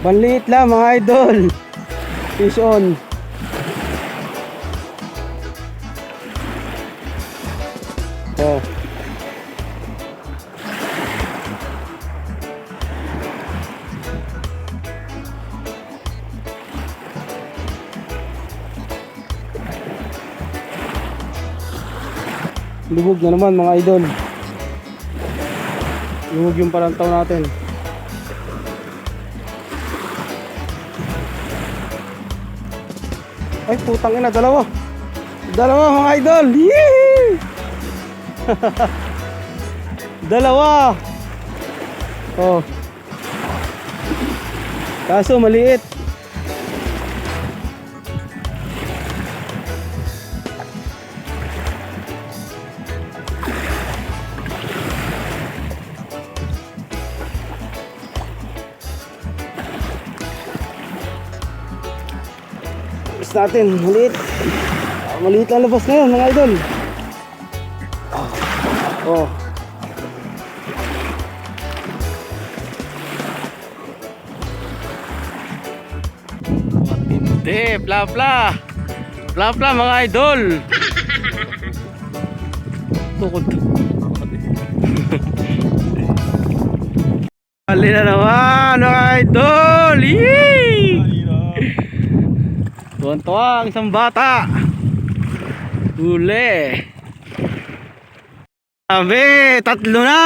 Banliit lang mga idol. Fish on. Oh. Lubog na naman mga idol. Lubog yung parantaw natin. Ay, putang ina, dalawa. Dalawa mga idol. Yee! dalawa. Oh. Kaso maliit. Labas natin, maliit. Maliit lang labas ngayon mga idol. Oh. Matindi, pla pla. Pla pla mga idol. Tukod. Ali na naman mga idol. Yee! Tuwan-tuwa ang isang bata. Huli. Sabi, tatlo na.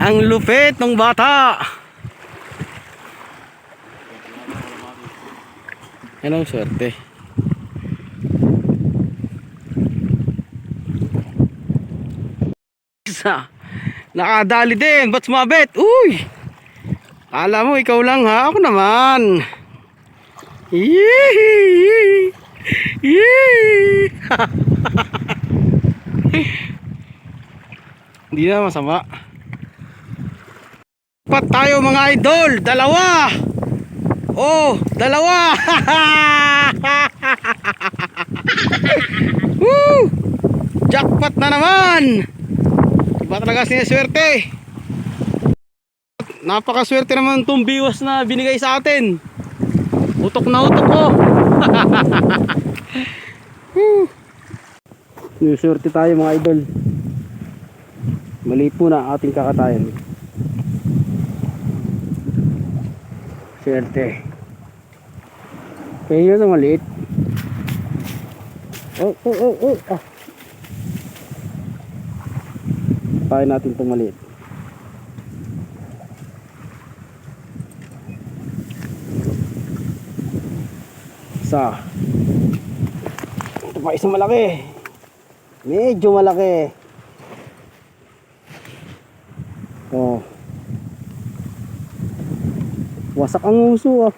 Ang lupit ng bata. Yan ang swerte. Isa. Nakadali din. Ba't sumabit? Uy! Kala mo, ikaw lang ha? Ako naman. Yee! Yee! Hindi na masama. Pat tayo mga idol, dalawa. Oh, dalawa. Woo! Jackpot na naman. Iba talaga sineswerte. Napakaswerte naman itong biwas na binigay sa atin. Utok na utok ko. Sineswerte tayo mga idol. Maliit po na ating kakatayan. Swerte. Kaya yun na maliit. Oh, oh, oh, oh. Ah. Tayo natin itong maliit. Isa. Ito pa isang malaki. Medyo malaki. Oh. Wasak ang uso ah.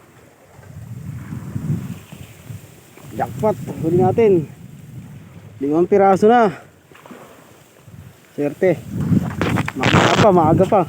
Jackpot. Huli natin. Limang piraso na. Swerte. Maaga pa, maaga pa.